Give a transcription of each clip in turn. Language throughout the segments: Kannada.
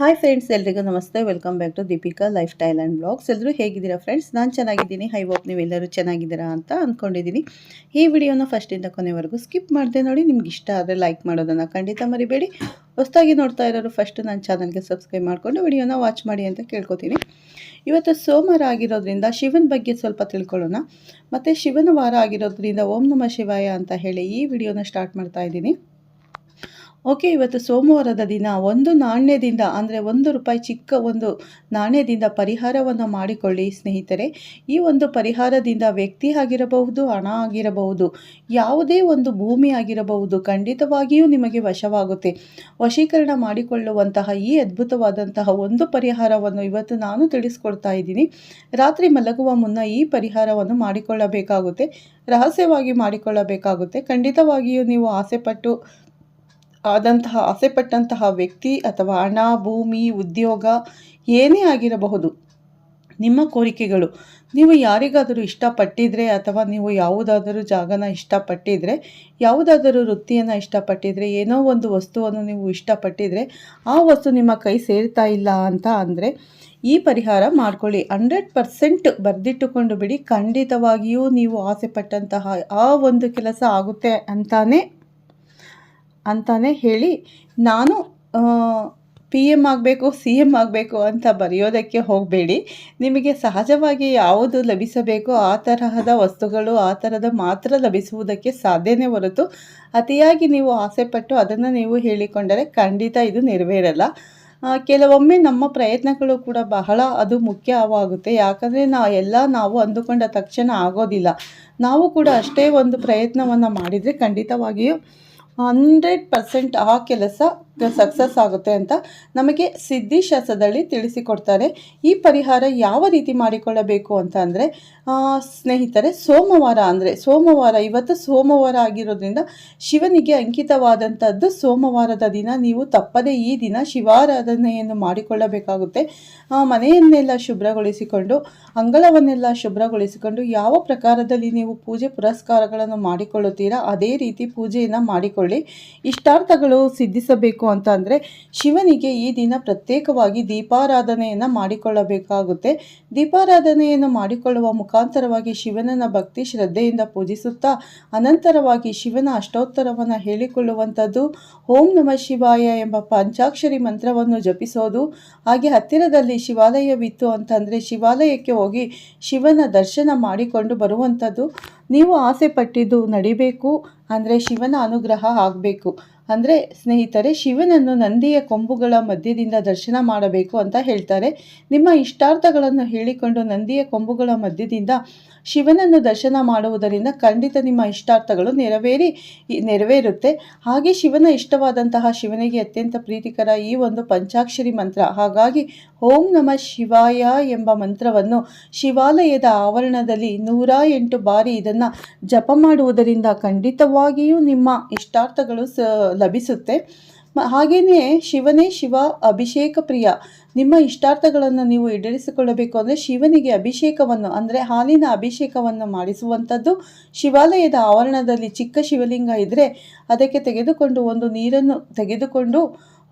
ಹಾಯ್ ಫ್ರೆಂಡ್ಸ್ ಎಲ್ರಿಗೂ ನಮಸ್ತೆ. Welcome back to Deepika lifestyle and blogs ಎಲ್ಲರೂ ಹೇಗಿದ್ದೀರಾ ಫ್ರೆಂಡ್ಸ್ ನಾನು ಚೆನ್ನಾಗಿದ್ದೀನಿ. ಹೈ ಹೋಪ್ ನೀವೆಲ್ಲರೂ ಚೆನ್ನಾಗಿದ್ದೀರಾ ಅಂತ ಅಂದ್ಕೊಂಡಿದ್ದೀನಿ ಈ ವಿಡಿಯೋನ ಫಸ್ಟಿಂದ ಕೊನೆವರೆಗೂ ಸ್ಕಿಪ್ ಮಾಡಿದೆ ನೋಡಿ. ನಿಮ್ಗೆ ಇಷ್ಟ ಆದರೆ ಲೈಕ್ ಮಾಡೋದನ್ನು ಖಂಡಿತ ಮರಿಬೇಡಿ. ಹೊಸದಾಗಿ ನೋಡ್ತಾ ಇರೋರು ಫಸ್ಟ್ ನನ್ನ ಚಾನಲ್ಗೆ ಸಬ್ಸ್ಕ್ರೈಬ್ ಮಾಡಿಕೊಂಡು ವಿಡಿಯೋನ ವಾಚ್ ಮಾಡಿ ಅಂತ ಕೇಳ್ಕೊತೀನಿ. ಇವತ್ತು ಸೋಮವಾರ ಆಗಿರೋದ್ರಿಂದ ಶಿವನ ಬಗ್ಗೆ ಸ್ವಲ್ಪ ತಿಳ್ಕೊಳ್ಳೋಣ. ಮತ್ತು ಶಿವನ ವಾರ ಆಗಿರೋದ್ರಿಂದ ಓಂ ನಮ ಶಿವಾಯ ಅಂತ ಹೇಳಿ ಈ ವಿಡಿಯೋನ ಸ್ಟಾರ್ಟ್ ಮಾಡ್ತಾ ಇದ್ದೀನಿ. ಓಕೆ, ಇವತ್ತು ಸೋಮವಾರದ ದಿನ ಒಂದು ನಾಣ್ಯದಿಂದ, ಅಂದರೆ ಒಂದು ರೂಪಾಯಿ ಚಿಕ್ಕ ಒಂದು ನಾಣ್ಯದಿಂದ ಪರಿಹಾರವನ್ನು ಮಾಡಿಕೊಳ್ಳಿ ಸ್ನೇಹಿತರೆ. ಈ ಒಂದು ಪರಿಹಾರದಿಂದ ವ್ಯಕ್ತಿ ಆಗಿರಬಹುದು, ಹಣ ಆಗಿರಬಹುದು, ಯಾವುದೇ ಒಂದು ಭೂಮಿ ಆಗಿರಬಹುದು, ಖಂಡಿತವಾಗಿಯೂ ನಿಮಗೆ ವಶವಾಗುತ್ತೆ. ವಶೀಕರಣ ಮಾಡಿಕೊಳ್ಳುವಂತಹ ಈ ಅದ್ಭುತವಾದಂತಹ ಒಂದು ಪರಿಹಾರವನ್ನು ಇವತ್ತು ನಾನು ತಿಳಿಸ್ಕೊಡ್ತಾ ಇದ್ದೀನಿ. ರಾತ್ರಿ ಮಲಗುವ ಮುನ್ನ ಈ ಪರಿಹಾರವನ್ನು ಮಾಡಿಕೊಳ್ಳಬೇಕಾಗುತ್ತೆ. ರಹಸ್ಯವಾಗಿ ಮಾಡಿಕೊಳ್ಳಬೇಕಾಗುತ್ತೆ. ಖಂಡಿತವಾಗಿಯೂ ನೀವು ಆಸೆಪಟ್ಟು ಆದಂತಹ, ಆಸೆಪಟ್ಟಂತಹ ವ್ಯಕ್ತಿ ಅಥವಾ ಹಣ, ಭೂಮಿ, ಉದ್ಯೋಗ ಏನೇ ಆಗಿರಬಹುದು, ನಿಮ್ಮ ಕೋರಿಕೆಗಳು. ನೀವು ಯಾರಿಗಾದರೂ ಇಷ್ಟಪಟ್ಟಿದ್ರೆ ಅಥವಾ ನೀವು ಯಾವುದಾದರೂ ಜಾಗನ ಇಷ್ಟಪಟ್ಟಿದ್ರೆ, ಯಾವುದಾದರೂ ವೃತ್ತಿಯನ್ನು ಇಷ್ಟಪಟ್ಟಿದ್ರೆ, ಏನೋ ಒಂದು ವಸ್ತುವನ್ನು ನೀವು ಇಷ್ಟಪಟ್ಟಿದ್ರೆ, ಆ ವಸ್ತು ನಿಮ್ಮ ಕೈ ಸೇರ್ತಾ ಇಲ್ಲ ಅಂತ ಅಂದರೆ ಈ ಪರಿಹಾರ ಮಾಡ್ಕೊಳ್ಳಿ. ಹಂಡ್ರೆಡ್ ಪರ್ಸೆಂಟ್ ಬರೆದಿಟ್ಟುಕೊಂಡು ಬಿಡಿ. ಖಂಡಿತವಾಗಿಯೂ ನೀವು ಆಸೆ ಪಟ್ಟಂತಹ ಆ ಒಂದು ಕೆಲಸ ಆಗುತ್ತೆ ಅಂತಾನೆ ಅಂತಾನೆ ಹೇಳಿ ನಾನು ಪಿ ಎಂ ಆಗಬೇಕು ಸಿ ಎಂ ಆಗಬೇಕು ಅಂತ ಬರೆಯೋದಕ್ಕೆ ಹೋಗಬೇಡಿ. ನಿಮಗೆ ಸಹಜವಾಗಿ ಯಾವುದು ಲಭಿಸಬೇಕು ಆ ತರಹದ ವಸ್ತುಗಳು, ಆ ಥರದ ಮಾತ್ರ ಲಭಿಸುವುದಕ್ಕೆ ಸಾಧ್ಯನೇ ಹೊರತು ಅತಿಯಾಗಿ ನೀವು ಆಸೆಪಟ್ಟು ಅದನ್ನು ನೀವು ಹೇಳಿಕೊಂಡರೆ ಖಂಡಿತ ಇದು ನೆರವೇರಲ್ಲ. ಕೆಲವೊಮ್ಮೆ ನಮ್ಮ ಪ್ರಯತ್ನಗಳು ಕೂಡ ಬಹಳ ಅದು ಮುಖ್ಯವಾಗುತ್ತೆ. ಯಾಕಂದರೆ ನಾ, ಎಲ್ಲ ನಾವು ಅಂದುಕೊಂಡ ತಕ್ಷಣ ಆಗೋದಿಲ್ಲ. ನಾವು ಕೂಡ ಅಷ್ಟೇ ಒಂದು ಪ್ರಯತ್ನವನ್ನು ಮಾಡಿದರೆ ಖಂಡಿತವಾಗಿಯೂ ಹಂಡ್ರೆಡ್ ಪರ್ಸೆಂಟ್ ಆ ಕೆಲಸ ಸಕ್ಸಸ್ ಆಗುತ್ತೆ ಅಂತ ನಮಗೆ ಸಿದ್ಧಿಶಾಸ್ತ್ರದಲ್ಲಿ ತಿಳಿಸಿಕೊಡ್ತಾರೆ. ಈ ಪರಿಹಾರ ಯಾವ ರೀತಿ ಮಾಡಿಕೊಳ್ಳಬೇಕು ಅಂತ ಅಂದರೆ ಸ್ನೇಹಿತರೆ, ಸೋಮವಾರ ಅಂದರೆ, ಸೋಮವಾರ ಇವತ್ತು ಸೋಮವಾರ ಆಗಿರೋದ್ರಿಂದ ಶಿವನಿಗೆ ಅಂಕಿತವಾದಂಥದ್ದು ಸೋಮವಾರದ ದಿನ. ನೀವು ತಪ್ಪದೇ ಈ ದಿನ ಶಿವಾರಾಧನೆಯನ್ನು ಮಾಡಿಕೊಳ್ಳಬೇಕಾಗುತ್ತೆ. ಮನೆಯನ್ನೆಲ್ಲ ಶುಭ್ರಗೊಳಿಸಿಕೊಂಡು, ಅಂಗಳವನ್ನೆಲ್ಲ ಶುಭ್ರಗೊಳಿಸಿಕೊಂಡು ಯಾವ ಪ್ರಕಾರದಲ್ಲಿ ನೀವು ಪೂಜೆ ಪುರಸ್ಕಾರಗಳನ್ನು ಮಾಡಿಕೊಳ್ಳುತ್ತೀರಾ ಅದೇ ರೀತಿ ಪೂಜೆಯನ್ನು ಮಾಡಿಕೊಳ್ಳಿ. ಇಷ್ಟಾರ್ಥಗಳು ಸಿದ್ಧಿಸಬೇಕು ಅಂತ ಅಂದರೆ ಶಿವನಿಗೆ ಈ ದಿನ ಪ್ರತ್ಯೇಕವಾಗಿ ದೀಪಾರಾಧನೆಯನ್ನು ಮಾಡಿಕೊಳ್ಳಬೇಕಾಗುತ್ತೆ. ದೀಪಾರಾಧನೆಯನ್ನು ಮಾಡಿಕೊಳ್ಳುವ ಮುಖಾಂತರವಾಗಿ ಶಿವನನ್ನು ಭಕ್ತಿ ಶ್ರದ್ಧೆಯಿಂದ ಪೂಜಿಸುತ್ತಾ, ಅನಂತರವಾಗಿ ಶಿವನ ಅಷ್ಟೋತ್ತರವನ್ನು ಹೇಳಿಕೊಳ್ಳುವಂಥದ್ದು ಓಂ ನಮ ಶಿವಾಯ ಎಂಬ ಪಂಚಾಕ್ಷರಿ ಮಂತ್ರವನ್ನು ಜಪಿಸೋದು. ಹಾಗೆ ಹತ್ತಿರದಲ್ಲಿ ಶಿವಾಲಯವಿತ್ತು ಅಂತಂದರೆ ಶಿವಾಲಯಕ್ಕೆ ಹೋಗಿ ಶಿವನ ದರ್ಶನ ಮಾಡಿಕೊಂಡು ಬರುವಂಥದ್ದು. ನೀವು ಆಸೆ ಪಟ್ಟಿದ್ದು ನಡಿಬೇಕು ಅಂದರೆ ಶಿವನ ಅನುಗ್ರಹ ಆಗಬೇಕು. ಅಂದರೆ ಸ್ನೇಹಿತರೆ, ಶಿವನನ್ನು ನಂದಿಯ ಕೊಂಬುಗಳ ಮಧ್ಯದಿಂದ ದರ್ಶನ ಮಾಡಬೇಕು ಅಂತ ಹೇಳ್ತಾರೆ. ನಿಮ್ಮ ಇಷ್ಟಾರ್ಥಗಳನ್ನು ಹೇಳಿಕೊಂಡು ನಂದಿಯ ಕೊಂಬುಗಳ ಮಧ್ಯದಿಂದ ಶಿವನನ್ನು ದರ್ಶನ ಮಾಡುವುದರಿಂದ ಖಂಡಿತ ನಿಮ್ಮ ಇಷ್ಟಾರ್ಥಗಳು ನೆರವೇರಿ, ನೆರವೇರುತ್ತೆ. ಹಾಗೆ ಶಿವನ ಇಷ್ಟವಾದಂತಹ ಶಿವನಿಗೆ ಅತ್ಯಂತ ಪ್ರೀತಿಕರ ಈ ಒಂದು ಪಂಚಾಕ್ಷರಿ ಮಂತ್ರ. ಹಾಗಾಗಿ ಓಂ ನಮ ಶಿವಾಯ ಎಂಬ ಮಂತ್ರವನ್ನು ಶಿವಾಲಯದ ಆವರಣದಲ್ಲಿ ನೂರ ಎಂಟು ಬಾರಿ ಇದನ್ನು ಜಪ ಮಾಡುವುದರಿಂದ ಖಂಡಿತವಾಗಿಯೂ ನಿಮ್ಮ ಇಷ್ಟಾರ್ಥಗಳು ಸ, ಲಭಿಸುತ್ತೆ. ಹಾಗೆಯೇ ಶಿವನೇ ಶಿವ ಅಭಿಷೇಕ ಪ್ರಿಯ. ನಿಮ್ಮ ಇಷ್ಟಾರ್ಥಗಳನ್ನು ನೀವು ಈಡೇರಿಸಿಕೊಳ್ಳಬೇಕು ಅಂದರೆ ಶಿವನಿಗೆ ಅಭಿಷೇಕವನ್ನು, ಅಂದರೆ ಹಾಲಿನ ಅಭಿಷೇಕವನ್ನು ಮಾಡಿಸುವಂಥದ್ದು ಶಿವಾಲಯದ ಆವರಣದಲ್ಲಿ ಚಿಕ್ಕ ಶಿವಲಿಂಗ ಇದ್ದರೆ ಅದಕ್ಕೆ ತೆಗೆದುಕೊಂಡು ಒಂದು ನೀರನ್ನು ತೆಗೆದುಕೊಂಡು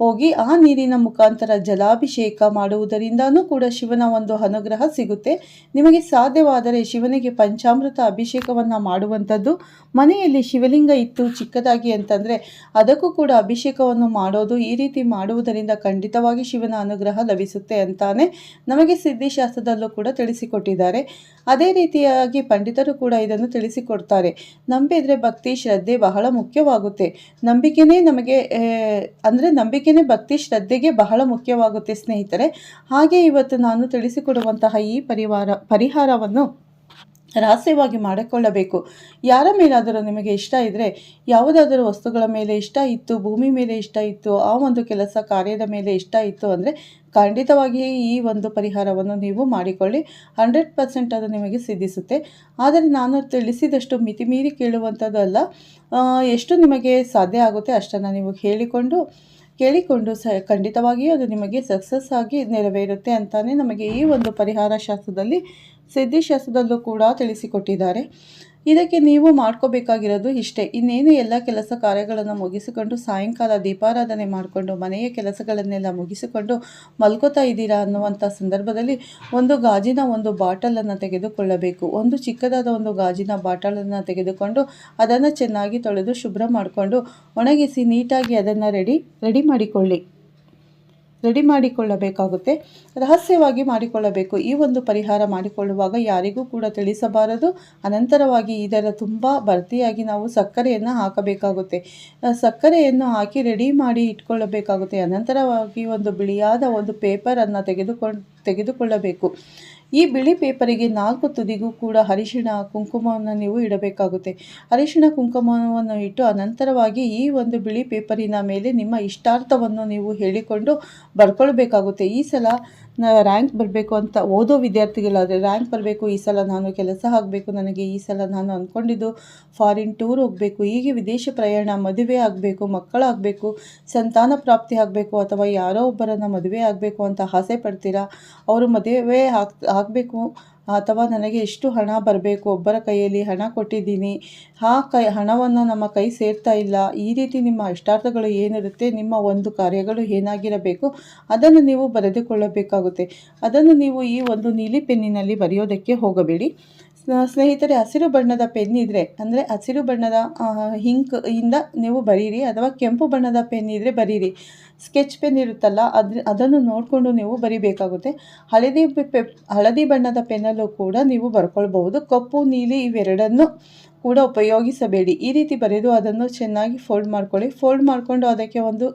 ಹೋಗಿ ಆ ನೀರಿನ ಮುಖಾಂತರ ಜಲಾಭಿಷೇಕ ಮಾಡುವುದರಿಂದನೂ ಕೂಡ ಶಿವನ ಒಂದು ಅನುಗ್ರಹ ಸಿಗುತ್ತೆ. ನಿಮಗೆ ಸಾಧ್ಯವಾದರೆ ಶಿವನಿಗೆ ಪಂಚಾಮೃತ ಅಭಿಷೇಕವನ್ನು ಮಾಡುವಂಥದ್ದು ಮನೆಯಲ್ಲಿ ಶಿವಲಿಂಗ ಇತ್ತು ಚಿಕ್ಕದಾಗಿ ಅಂತಂದರೆ ಅದಕ್ಕೂ ಕೂಡ ಅಭಿಷೇಕವನ್ನು ಮಾಡೋದು ಈ ರೀತಿ ಮಾಡುವುದರಿಂದ ಖಂಡಿತವಾಗಿ ಶಿವನ ಅನುಗ್ರಹ ಲಭಿಸುತ್ತೆ ಅಂತಾನೆ ನಮಗೆ ಸಿದ್ಧಿಶಾಸ್ತ್ರದಲ್ಲೂ ಕೂಡ ತಿಳಿಸಿಕೊಟ್ಟಿದ್ದಾರೆ. ಅದೇ ರೀತಿಯಾಗಿ ಪಂಡಿತರು ಕೂಡ ಇದನ್ನು ತಿಳಿಸಿಕೊಡ್ತಾರೆ. ನಂಬಿದರೆ ಭಕ್ತಿ ಶ್ರದ್ಧೆ ಬಹಳ ಮುಖ್ಯವಾಗುತ್ತೆ. ನಂಬಿಕೆನೇ ನಮಗೆ ಅಂದರೆ ನಂಬಿಕೆ ಭಕ್ತಿ ಶ್ರದ್ಧೆಗೆ ಬಹಳ ಮುಖ್ಯವಾಗುತ್ತೆ, ಸ್ನೇಹಿತರೆ. ಹಾಗೆ ಇವತ್ತು ನಾನು ತಿಳಿಸಿಕೊಡುವಂತಹ ಈ ಪರಿವಾರ, ಪರಿಹಾರವನ್ನು ರಹಸ್ಯವಾಗಿ ಮಾಡಿಕೊಳ್ಳಬೇಕು. ಯಾರ ಮೇಲಾದರೂ ನಿಮಗೆ ಇಷ್ಟ ಇದ್ದರೆ ಯಾವುದಾದರೂ ವಸ್ತುಗಳ ಮೇಲೆ ಇಷ್ಟ ಇತ್ತು, ಭೂಮಿ ಮೇಲೆ ಇಷ್ಟ ಇತ್ತು, ಆ ಒಂದು ಕೆಲಸ ಕಾರ್ಯದ ಮೇಲೆ ಇಷ್ಟ ಇತ್ತು ಅಂದರೆ ಖಂಡಿತವಾಗಿ ಈ ಒಂದು ಪರಿಹಾರವನ್ನು ನೀವು ಮಾಡಿಕೊಳ್ಳಿ. ಹಂಡ್ರೆಡ್ ಪರ್ಸೆಂಟ್ ಅದು ನಿಮಗೆ ಸಿದ್ಧಿಸುತ್ತೆ. ಆದರೆ ನಾನು ತಿಳಿಸಿದಷ್ಟು ಮಿತಿಮೀರಿ ಕೇಳುವಂಥದ್ದು ಅಲ್ಲ ಎಷ್ಟು ನಿಮಗೆ ಸಾಧ್ಯ ಆಗುತ್ತೆ ಅಷ್ಟನ್ನು ನೀವು ಹೇಳಿಕೊಂಡು ಕೇಳಿಕೊಂಡು ಸ, ಖಂಡಿತವಾಗಿಯೂ ಅದು ನಿಮಗೆ ಸಕ್ಸಸ್ ಆಗಿ ನೆರವೇರುತ್ತೆ ಅಂತಲೇ ನಮಗೆ ಈ ಒಂದು ಪರಿಹಾರ ಶಾಸ್ತ್ರದಲ್ಲಿ ಸಿದ್ಧಿಶಾಸ್ತ್ರದಲ್ಲೂ ಕೂಡ ತಿಳಿಸಿಕೊಟ್ಟಿದ್ದಾರೆ. ಇದಕ್ಕೆ ನೀವು ಮಾಡ್ಕೋಬೇಕಾಗಿರೋದು ಇಷ್ಟೇ. ಇನ್ನೇನು ಎಲ್ಲ ಕೆಲಸ ಕಾರ್ಯಗಳನ್ನು ಮುಗಿಸಿಕೊಂಡು ಸಾಯಂಕಾಲ ದೀಪಾರಾಧನೆ ಮಾಡಿಕೊಂಡು ಮನೆಯ ಕೆಲಸಗಳನ್ನೆಲ್ಲ ಮುಗಿಸಿಕೊಂಡು ಮಲ್ಕೋತಾ ಇದ್ದೀರಾ ಅನ್ನುವಂಥ ಸಂದರ್ಭದಲ್ಲಿ ಒಂದು ಗಾಜಿನ ಒಂದು ಬಾಟಲನ್ನು ತೆಗೆದುಕೊಳ್ಳಬೇಕು. ಒಂದು ಚಿಕ್ಕದಾದ ಒಂದು ಗಾಜಿನ ಬಾಟಲನ್ನು ತೆಗೆದುಕೊಂಡು ಅದನ್ನು ಚೆನ್ನಾಗಿ ತೊಳೆದು ಶುಭ್ರ ಮಾಡಿಕೊಂಡು ಒಣಗಿಸಿ ನೀಟಾಗಿ ಅದನ್ನು ರೆಡಿ ರೆಡಿ ಮಾಡಿಕೊಳ್ಳಿ. ರೆಡಿ ಮಾಡಿಕೊಳ್ಳಬೇಕಾಗುತ್ತೆ. ರಹಸ್ಯವಾಗಿ ಮಾಡಿಕೊಳ್ಳಬೇಕು. ಈ ಒಂದು ಪರಿಹಾರ ಮಾಡಿಕೊಳ್ಳುವಾಗ ಯಾರಿಗೂ ಕೂಡ ತಿಳಿಸಬಾರದು. ಅನಂತರವಾಗಿ ಇದರ ತುಂಬ ಭರ್ತಿಯಾಗಿ ನಾವು ಸಕ್ಕರೆಯನ್ನು ಹಾಕಬೇಕಾಗುತ್ತೆ. ಸಕ್ಕರೆಯನ್ನು ಹಾಕಿ ರೆಡಿ ಮಾಡಿ ಇಟ್ಕೊಳ್ಳಬೇಕಾಗುತ್ತೆ. ಅನಂತರವಾಗಿ ಒಂದು ಬಿಳಿಯಾದ ಒಂದು ಪೇಪರನ್ನು ತೆಗೆದುಕೊಂಡು ತೆಗೆದುಕೊಳ್ಳಬೇಕು. ಈ ಬಿಳಿ ಪೇಪರಿಗೆ ನಾಲ್ಕು ತುದಿಗೂ ಕೂಡ ಅರಿಶಿಣ ಕುಂಕುಮವನ್ನು ನೀವು ಇಡಬೇಕಾಗುತ್ತೆ. ಅರಿಶಿಣ ಕುಂಕುಮವನ್ನು ಇಟ್ಟು ಅನಂತರವಾಗಿ ಈ ಒಂದು ಬಿಳಿ ಪೇಪರಿನ ಮೇಲೆ ನಿಮ್ಮ ಇಷ್ಟಾರ್ಥವನ್ನು ನೀವು ಹೇಳಿಕೊಂಡು ಬರ್ಕೊಳ್ಬೇಕಾಗುತ್ತೆ. ಈ ಸಲ ರ್ಯಾಂಕ್ ಬರಬೇಕು ಅಂತ ಓದೋ ವಿದ್ಯಾರ್ಥಿಗಳಾದರೆ ರ್ಯಾಂಕ್ ಬರಬೇಕು, ಈ ಸಲ ನಾನು ಕೆಲಸ ಆಗಬೇಕು, ನನಗೆ ಈ ಸಲ ನಾನು ಅಂದ್ಕೊಂಡಿದ್ದು ಫಾರಿನ್ ಟೂರ್ ಹೋಗಬೇಕು, ಹೀಗೆ ವಿದೇಶ ಪ್ರಯಾಣ, ಮದುವೆ ಆಗಬೇಕು ಮಕ್ಕಳಾಗಬೇಕು ಸಂತಾನ ಪ್ರಾಪ್ತಿ ಆಗಬೇಕು, ಅಥವಾ ಯಾರೋ ಒಬ್ಬರನ್ನು ಮದುವೆ ಆಗಬೇಕು ಅಂತ ಆಸೆ ಪಡ್ತೀರಾ? ಅವರು ಮದುವೆ ಆಗ್, ಆಗಬೇಕು ಅಥವಾ ನನಗೆ ಎಷ್ಟು ಹಣ ಬರಬೇಕು? ಒಬ್ಬರ ಕೈಯಲ್ಲಿ ಹಣ ಕೊಟ್ಟಿದ್ದೀನಿ. ಆ ಕೈ, ಹಣವನ್ನು ನಮ್ಮ ಕೈ ಸೇರ್ತಾ ಇಲ್ಲ. ಈ ರೀತಿ ನಿಮ್ಮ ಇಷ್ಟಾರ್ಥಗಳು ಏನಿರುತ್ತೆ? ನಿಮ್ಮ ಒಂದು ಕಾರ್ಯಗಳು ಏನಾಗಿರಬೇಕು? ಅದನ್ನು ನೀವು ಬರೆದುಕೊಳ್ಳಬೇಕಾಗುತ್ತೆ. ಅದನ್ನು ನೀವು ಈ ಒಂದು ನೀಲಿ ಪೆನ್ನಿನಲ್ಲಿ ಬರೆಯೋದಕ್ಕೆ ಹೋಗಬೇಡಿ. ಸ್ನೇಹಿತರೆ, ಹಸಿರು ಬಣ್ಣದ ಪೆನ್ ಇದ್ದರೆ ಅಂದರೆ ಹಸಿರು ಬಣ್ಣದ ಹಿಂಕ್ ಇಂದ ನೀವು ಬರೀರಿ ಅಥವಾ ಕೆಂಪು ಬಣ್ಣದ ಪೆನ್ ಇದ್ದರೆ ಬರೀರಿ. ಸ್ಕೆಚ್ ಪೆನ್ ಇರುತ್ತಲ್ಲ ಅದ್ರ ಅದನ್ನು ನೋಡಿಕೊಂಡು ನೀವು ಬರಿಬೇಕಾಗುತ್ತೆ. ಹಳದಿ ಹಳದಿ ಬಣ್ಣದ ಪೆನ್ನಲ್ಲೂ ಕೂಡ ನೀವು ಬರ್ಕೊಳ್ಬಹುದು. ಕಪ್ಪು, ನೀಲಿ ಇವೆರಡನ್ನು ಕೂಡ ಉಪಯೋಗಿಸಬೇಡಿ. ಈ ರೀತಿ ಬರೆದು ಅದನ್ನು ಚೆನ್ನಾಗಿ ಫೋಲ್ಡ್ ಮಾಡ್ಕೊಳ್ಳಿ. ಫೋಲ್ಡ್ ಮಾಡಿಕೊಂಡು ಅದಕ್ಕೆ ಒಂದು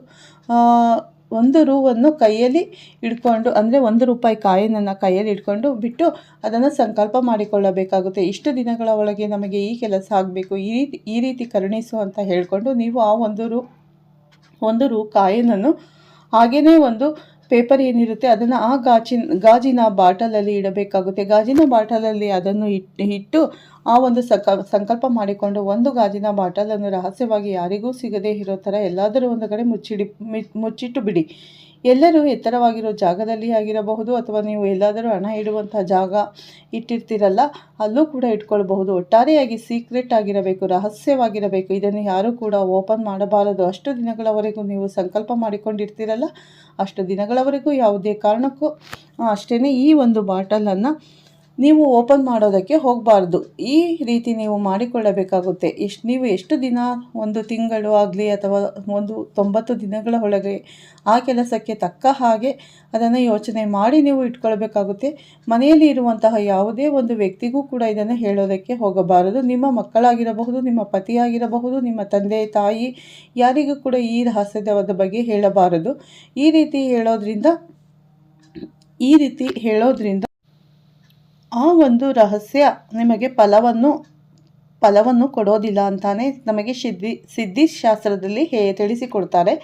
ಒಂದು ರೂವನ್ನು ಕೈಯಲ್ಲಿ ಇಟ್ಕೊಂಡು ಅಂದರೆ ಒಂದು ರೂಪಾಯಿ ಕಾಯಿನನ್ನು ಕೈಯಲ್ಲಿ ಇಟ್ಕೊಂಡು ಬಿಟ್ಟು ಅದನ್ನು ಸಂಕಲ್ಪ ಮಾಡಿಕೊಳ್ಳಬೇಕಾಗುತ್ತೆ. ಇಷ್ಟು ದಿನಗಳ ಒಳಗೆ ನಮಗೆ ಈ ಕೆಲಸ ಆಗಬೇಕು. ಈ ರೀತಿ ಈ ರೀತಿ ಕರುಣಿಸು ಅಂತ ಹೇಳಿಕೊಂಡು ನೀವು ಆ ಒಂದು ರೂ ಒಂದು ರೂ ಕಾಯಿನನ್ನು ಹಾಗೆಯೇ ಒಂದು ಪೇಪರ್ ಏನಿರುತ್ತೆ ಅದನ್ನು ಆ ಗಾಜಿನ ಗಾಜಿನ ಬಾಟಲಲ್ಲಿ ಇಡಬೇಕಾಗುತ್ತೆ. ಗಾಜಿನ ಬಾಟಲಲ್ಲಿ ಅದನ್ನು ಇಟ್ಟು ಇಟ್ಟು ಆ ಒಂದು ಸಕ, ಸಂಕಲ್ಪ ಮಾಡಿಕೊಂಡು ಒಂದು ಗಾಜಿನ ಬಾಟಲನ್ನು ರಹಸ್ಯವಾಗಿ ಯಾರಿಗೂ ಸಿಗದೇ ಇರೋ ಥರ ಎಲ್ಲಾದರೂ ಒಂದು ಕಡೆ ಮುಚ್ಚಿಡಿ ಮುಚ್ಚಿಟ್ಟು ಬಿಡಿ. ಎಲ್ಲರೂ ಎತ್ತರವಾಗಿರೋ ಜಾಗದಲ್ಲಿ ಆಗಿರಬಹುದು ಅಥವಾ ನೀವು ಎಲ್ಲಾದರೂ ಹಣ ಇಡುವಂಥ ಜಾಗ ಇಟ್ಟಿರ್ತೀರಲ್ಲ, ಅಲ್ಲೂ ಕೂಡ ಇಟ್ಕೊಳ್ಬಹುದು. ಒಟ್ಟಾರೆಯಾಗಿ ಸೀಕ್ರೆಟ್ ಆಗಿರಬೇಕು, ರಹಸ್ಯವಾಗಿರಬೇಕು. ಇದನ್ನು ಯಾರೂ ಕೂಡ ಓಪನ್ ಮಾಡಬಾರದು. ಅಷ್ಟು ದಿನಗಳವರೆಗೂ ನೀವು ಸಂಕಲ್ಪ ಮಾಡಿಕೊಂಡಿರ್ತೀರಲ್ಲ, ಅಷ್ಟು ದಿನಗಳವರೆಗೂ ಯಾವುದೇ ಕಾರಣಕ್ಕೂ ಅಷ್ಟೇ ಈ ಒಂದು ಬಾಟಲನ್ನು ನೀವು ಓಪನ್ ಮಾಡೋದಕ್ಕೆ ಹೋಗಬಾರ್ದು. ಈ ರೀತಿ ನೀವು ಮಾಡಿಕೊಳ್ಳಬೇಕಾಗುತ್ತೆ. ಎಷ್ಟು ನೀವು ಎಷ್ಟು ದಿನ ಒಂದು ತಿಂಗಳು ಆಗಲಿ ಅಥವಾ ಒಂದು ತೊಂಬತ್ತು ದಿನಗಳ ಒಳಗೆ ಆ ಕೆಲಸಕ್ಕೆ ತಕ್ಕ ಹಾಗೆ ಅದನ್ನು ಯೋಚನೆ ಮಾಡಿ ನೀವು ಇಟ್ಕೊಳ್ಬೇಕಾಗುತ್ತೆ. ಮನೆಯಲ್ಲಿ ಇರುವಂತಹ ಯಾವುದೇ ಒಂದು ವ್ಯಕ್ತಿಗೂ ಕೂಡ ಇದನ್ನು ಹೇಳೋದಕ್ಕೆ ಹೋಗಬಾರದು. ನಿಮ್ಮ ಮಕ್ಕಳಾಗಿರಬಹುದು, ನಿಮ್ಮ ಪತಿಯಾಗಿರಬಹುದು, ನಿಮ್ಮ ತಂದೆ, ತಾಯಿ ಯಾರಿಗೂ ಕೂಡ ಈ ರಹಸ್ಯದ ಬಗ್ಗೆ ಹೇಳಬಾರದು. ಈ ರೀತಿ ಹೇಳೋದ್ರಿಂದ, ಈ ರೀತಿ ಹೇಳೋದ್ರಿಂದ ಆ ಒಂದು ರಹಸ್ಯ ನಿಮಗೆ ಫಲವನ್ನು ಫಲವನ್ನು ಕೊಡೋದಿಲ್ಲ ಅಂತಾನೆ ನಮಗೆ ಸಿದ್ಧಿ, ಸಿದ್ಧಿಶಾಸ್ತ್ರದಲ್ಲಿ ಹೇ, ತಿಳಿಸಿಕೊಡ್ತಾರೆ.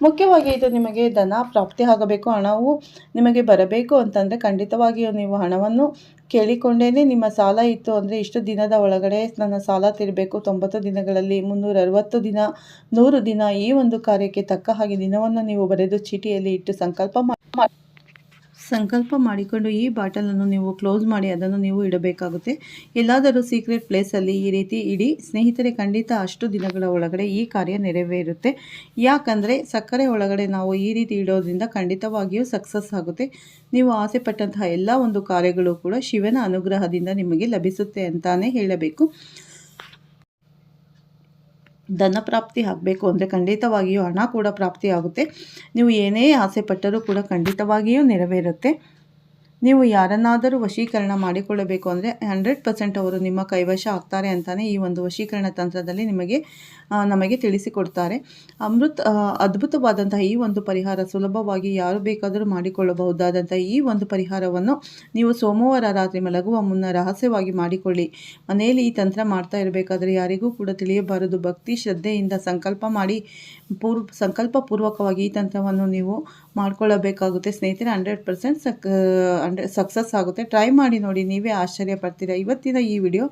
ಮುಖ್ಯವಾಗಿ ಇದು ನಿಮಗೆ ಧನ ಪ್ರಾಪ್ತಿ ಆಗಬೇಕು, ಹಣವು ನಿಮಗೆ ಬರಬೇಕು ಅಂತಂದರೆ ಖಂಡಿತವಾಗಿಯೂ ನೀವು ಹಣವನ್ನು ಕೇಳಿಕೊಂಡೇನೆ ನಿಮ್ಮ ಸಾಲ ಇತ್ತು ಅಂದರೆ ಇಷ್ಟು ದಿನದ ಒಳಗಡೆ ನನ್ನ ಸಾಲ ತಿರಬೇಕು. ತೊಂಬತ್ತು ದಿನಗಳಲ್ಲಿ ಮುನ್ನೂರ ಅರವತ್ತು ದಿನ, ನೂರು ದಿನ ಈ ಒಂದು ಕಾರ್ಯಕ್ಕೆ ತಕ್ಕ ಹಾಗೆ ದಿನವನ್ನು ನೀವು ಬರೆದು ಚೀಟಿಯಲ್ಲಿ ಇಟ್ಟು ಸಂಕಲ್ಪ ಮಾ ಸಂಕಲ್ಪ ಮಾಡಿಕೊಂಡು ಈ ಬಾಟಲನ್ನು ನೀವು ಕ್ಲೋಸ್ ಮಾಡಿ ಅದನ್ನು ನೀವು ಇಡಬೇಕಾಗುತ್ತೆ. ಎಲ್ಲಾದರೂ ಸೀಕ್ರೆಟ್ ಪ್ಲೇಸಲ್ಲಿ ಈ ರೀತಿ ಇಡಿ. ಸ್ನೇಹಿತರೆ, ಖಂಡಿತ ಅಷ್ಟು ದಿನಗಳ ಒಳಗಡೆ ಈ ಕಾರ್ಯ ನೆರವೇರುತ್ತೆ. ಯಾಕಂದರೆ, ಸಕ್ಕರೆ ಒಳಗಡೆ ನಾವು ಈ ರೀತಿ ಇಡೋದ್ರಿಂದ ಖಂಡಿತವಾಗಿಯೂ ಸಕ್ಸಸ್ ಆಗುತ್ತೆ. ನೀವು ಆಸೆ ಪಟ್ಟಂತಹ ಎಲ್ಲ ಒಂದು ಕಾರ್ಯಗಳು ಕೂಡ ಶಿವನ ಅನುಗ್ರಹದಿಂದ ನಿಮಗೆ ಲಭಿಸುತ್ತೆ ಅಂತಾನೆ ಹೇಳಬೇಕು. ಧನ ಪ್ರಾಪ್ತಿ ಆಗಬೇಕು ಅಂದರೆ ಖಂಡಿತವಾಗಿಯೂ ಹಣ ಕೂಡ ಪ್ರಾಪ್ತಿಯಾಗುತ್ತೆ ನೀವು ಏನೇ ಆಸೆ ಪಟ್ಟರೂ ಕೂಡ ಖಂಡಿತವಾಗಿಯೂ ನೆರವೇರುತ್ತೆ. ನೀವು ಯಾರನ್ನಾದರೂ ವಶೀಕರಣ ಮಾಡಿಕೊಳ್ಳಬೇಕು ಅಂದರೆ ಹಂಡ್ರೆಡ್ ಪರ್ಸೆಂಟ್ ಅವರು ನಿಮ್ಮ ಕೈವಶ ಆಗ್ತಾರೆ ಅಂತಲೇ ಈ ಒಂದು ವಶೀಕರಣ ತಂತ್ರದಲ್ಲಿ ನಿಮಗೆ ನಮಗೆ ತಿಳಿಸಿಕೊಡ್ತಾರೆ. ಅಮೃತ್ ಅದ್ಭುತವಾದಂತಹ ಈ ಒಂದು ಪರಿಹಾರ ಸುಲಭವಾಗಿ ಯಾರು ಬೇಕಾದರೂ ಮಾಡಿಕೊಳ್ಳಬಹುದಾದಂಥ ಈ ಒಂದು ಪರಿಹಾರವನ್ನು ನೀವು ಸೋಮವಾರ ರಾತ್ರಿ ಮಲಗುವ ಮುನ್ನ ರಹಸ್ಯವಾಗಿ ಮಾಡಿಕೊಳ್ಳಿ. ಮನೆಯಲ್ಲಿ ಈ ತಂತ್ರ ಮಾಡ್ತಾ ಇರಬೇಕಾದ್ರೆ ಯಾರಿಗೂ ಕೂಡ ತಿಳಿಯಬಾರದು. ಭಕ್ತಿ, ಶ್ರದ್ಧೆಯಿಂದ ಸಂಕಲ್ಪ ಮಾಡಿ, ಪೂರ್ವ ಸಂಕಲ್ಪ ಪೂರ್ವಕವಾಗಿ ಈ ತಂತ್ರವನ್ನು ನೀವು ಮಾಡ್ಕೊಳ್ಳಬೇಕಾಗುತ್ತೆ. ಸ್ನೇಹಿತರೆ, ಹಂಡ್ರೆಡ್ ಪರ್ಸೆಂಟ್ ಸಕ್ ಅಂಡ್ರೆ ಸಕ್ಸಸ್ ಆಗುತ್ತೆ. ಟ್ರೈ ಮಾಡಿ ನೋಡಿ, ನೀವೇ ಆಶ್ಚರ್ಯ ಪಡ್ತೀರಾ? ಇವತ್ತಿನ ಈ ವಿಡಿಯೋ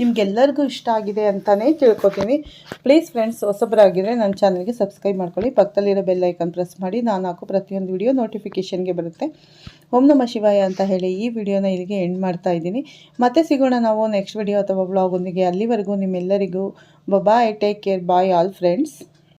ನಿಮ್ಗೆಲ್ಲರಿಗೂ ಇಷ್ಟ ಆಗಿದೆ ಅಂತಲೇ ತಿಳ್ಕೊತೀನಿ. ಪ್ಲೀಸ್ ಫ್ರೆಂಡ್ಸ್ ಹೊಸಬರಾಗಿದ್ದರೆ ನನ್ನ ಚಾನಲ್ಗೆ ಸಬ್ಸ್ಕ್ರೈಬ್ ಮಾಡ್ಕೊಳ್ಳಿ. ಪಕ್ಕದಲ್ಲಿರೋ ಬೆಲ್ ಐಕನ್ ಪ್ರೆಸ್ ಮಾಡಿ. ನಾನು ಹಾಕೋ ಪ್ರತಿಯೊಂದು ವಿಡಿಯೋ ನೋಟಿಫಿಕೇಷನ್ಗೆ ಬರುತ್ತೆ. ಓಂ ನಮ ಶಿವಾಯ ಅಂತ ಹೇಳಿ ಈ ವಿಡಿಯೋನ ಇಲ್ಲಿಗೆ ಎಂಡ್ ಮಾಡ್ತಾ ಇದ್ದೀನಿ. ಮತ್ತೆ ಸಿಗೋಣ ನಾವು ನೆಕ್ಸ್ಟ್ ವಿಡಿಯೋ ಅಥವಾ ಬ್ಲಾಗ್ ಒಂದಿಗೆ. ಅಲ್ಲಿವರೆಗೂ ನಿಮ್ಮೆಲ್ಲರಿಗೂ bye take care bye all friends